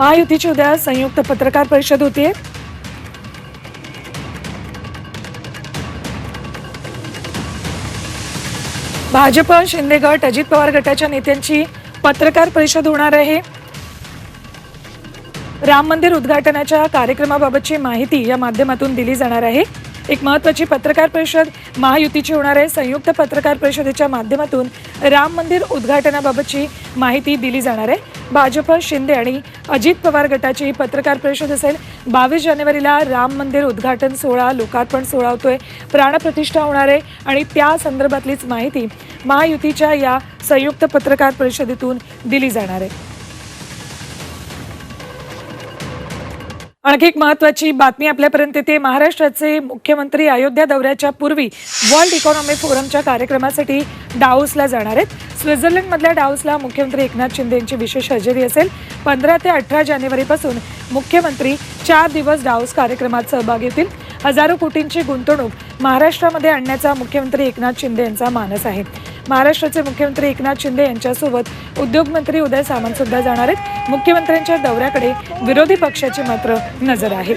महायुतीची उद्या संयुक्त पत्रकार परिषद होतीये. भाजप शिंदे गट अजित पवार गटाच्या नेत्यांची पत्रकार परिषद होणार आहे. राम मंदिर उद्घाटनाच्या कार्यक्रमाबाबतची माहिती या माध्यमातून दिली जाणार आहे. एक महत्वाची पत्रकार परिषद महायुतीची होणार आहे. संयुक्त पत्रकार परिषदेच्या माध्यमातून राम मंदिर उद्घाटनाबाबतची माहिती दिली जाणार आहे. भाजप शिंदे आणि अजित पवार गटाची ही पत्रकार परिषद असेल. बावीस जानेवारीला राम मंदिर उद्घाटन सोहळा लोकार्पण सोहळा होतोय प्राणप्रतिष्ठा होणार आहे आणि त्या संदर्भातलीच माहिती महायुतीच्या या संयुक्त पत्रकार परिषदेतून दिली जाणार आहे. आणखी एक महत्वाची बातमी आपल्यापर्यंत येते. महाराष्ट्राचे मुख्यमंत्री अयोध्या दौऱ्याच्या पूर्वी वर्ल्ड इकॉनॉमी फोरमच्या कार्यक्रमासाठी डाऊसला जाणार आहेत. स्वित्झर्लंडमधल्या डाऊसला मुख्यमंत्री एकनाथ शिंदे यांची विशेष हजेरी असेल. पंधरा ते अठरा जानेवारीपासून मुख्यमंत्री चार दिवस डाऊस कार्यक्रमात सहभाग घेतील हजारो कोटींची गुंतवणूक महाराष्ट्रामध्ये आणण्याचा मुख्यमंत्री एकनाथ शिंदे यांचा मानस आहे. महाराष्ट्राचे मुख्यमंत्री एकनाथ शिंदे यांच्यासोबत उद्योगमंत्री उदय सामंत सुद्धा जाणार आहेत. मुख्यमंत्र्यांच्या दौऱ्याकडे विरोधी पक्षाची मात्र नजर आहे.